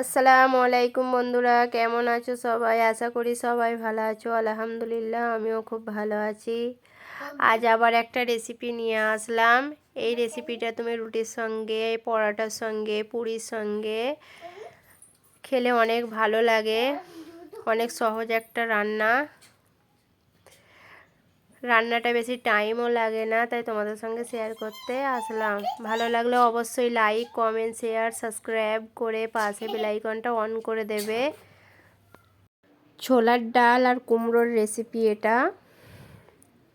আসসালামু আলাইকুম বন্ধুরা, কেমন আছো সবাই? আশা করি সবাই ভালো আছো। আলহামদুলিল্লাহ, আমিও খুব ভালো আছি। আজ আবার একটা রেসিপি নিয়ে আসলাম। এই রেসিপিটা তুমি রুটির সঙ্গে, পরোটার সঙ্গে, পুরীর সঙ্গে খেলে অনেক ভালো লাগে। অনেক সহজ একটা রান্না। রান্নাটা বেশি টাইমও লাগে না, তাই তোমাদের সঙ্গে শেয়ার করতে আসলাম। ভালো লাগলে অবশ্যই লাইক কমেন্ট শেয়ার সাবস্ক্রাইব করে পাশে বেলাইকনটা অন করে দেবে। ছোলার ডাল আর কুমড়োর রেসিপি এটা।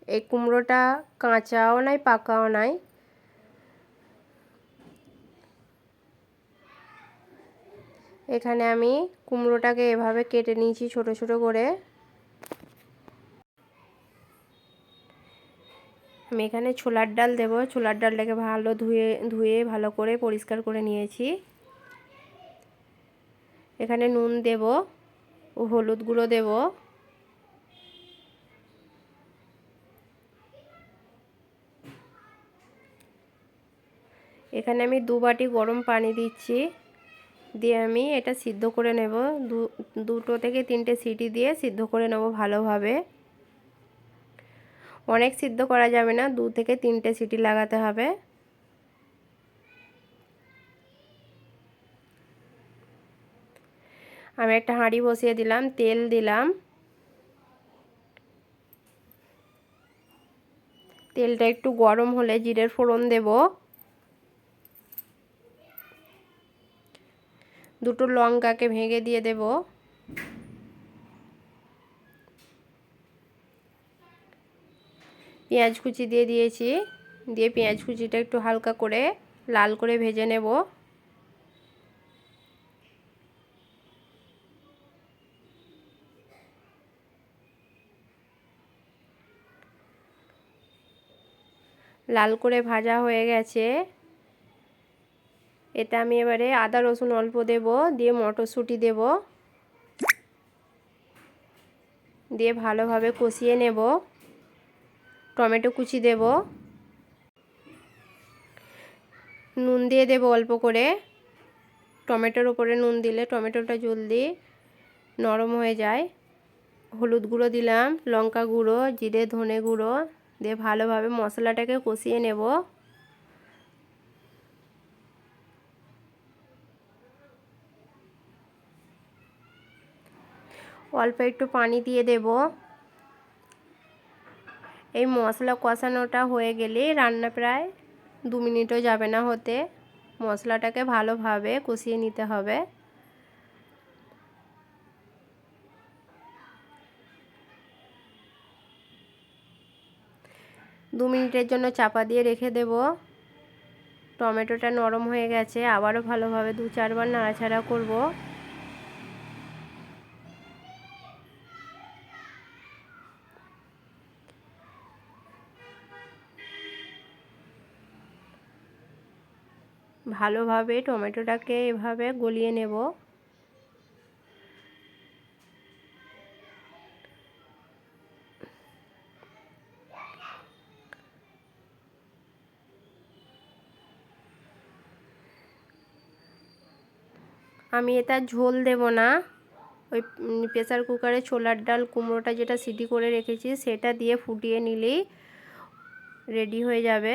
এই কুমড়োটা কাঁচাও নাই, পাকাও নাই। এখানে আমি কুমড়োটাকে এভাবে কেটে নিয়েছি ছোট ছোট করে। আমি এখানে ছোলার ডাল দেব। ছোলার ডালটাকে ভালো ধুয়ে ধুয়ে ভালো করে পরিষ্কার করে নিয়েছি। এখানে নুন দেব ও হলুদ গুঁড়ো দেব। এখানে আমি দু বাটি গরম পানি দিচ্ছি। দিয়ে আমি এটা সিদ্ধ করে নেব। দুটো থেকে তিনটে সিটি দিয়ে সিদ্ধ করে নেব ভালোভাবে। অনেক সিদ্ধ করা যাবে না, দু থেকে তিনটে সিটি লাগাতে হবে। আমি একটা হাঁড়ি বসিয়ে দিলাম, তেল দিলাম। তেলটা একটু গরম হলে জিরের ফোড়ন দেব। দুটো লঙ্কাকে ভেঙে দিয়ে দেবো। পেঁয়াজ কুচি দিয়ে দিয়েছি। দিয়ে পেঁয়াজ কুচিটা একটু হালকা করে লাল করে ভেজে নেব। লাল করে ভাজা হয়ে গেছে। এটা আমি এবারে আদা, রসুন অল্প দেব, দিয়ে মটরশুঁটি দেব। দিয়ে ভালোভাবে কষিয়ে নেব। টমেটো কুচি দেব। নুন দিয়ে দেব অল্প করে। টমেটোর ওপরে নুন দিলে টমেটোটা জলদি নরম হয়ে যায়। হলুদ গুঁড়ো দিলাম, লঙ্কা গুঁড়ো, জিরে, ধনে গুঁড়ো দিয়ে ভালোভাবে মশলাটাকে কষিয়ে নেব। অল্প একটু পানি দিয়ে দেবো। এই মশলা কষানোটা হয়ে গেলে রান্না প্রায় দু মিনিটও যাবে না হতে। মশলাটাকে ভালোভাবে কষিয়ে নিতে হবে। দু মিনিটের জন্য চাপা দিয়ে রেখে দেব। টমেটোটা নরম হয়ে গেছে, আবারও ভালোভাবে দু চারবার নাড়াচাড়া করব। ভালোভাবে টমেটোটাকে এভাবে গলিয়ে নেব। আমি এটা ঝোল দেব না। ওই প্রেসার কুকারে ছোলার ডাল, কুমড়োটা যেটা সিটি করে রেখেছি, সেটা দিয়ে ফুটিয়ে নিলেই রেডি হয়ে যাবে।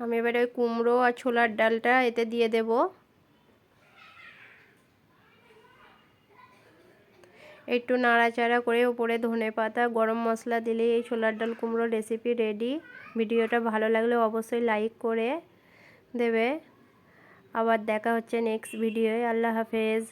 আমি এবারে ওই কুমড়ো আর ছোলার ডালটা এতে দিয়ে দেব। একটু নাড়াচাড়া করে ওপরে ধনে পাতা, গরম মশলা দিলেই এই ছোলার ডাল কুমড়ো রেসিপি রেডি ভিডিওটা ভালো লাগলে অবশ্যই লাইক করে দেবে। আবার দেখা হচ্ছে নেক্সট ভিডিওয় আল্লাহ হাফেজ।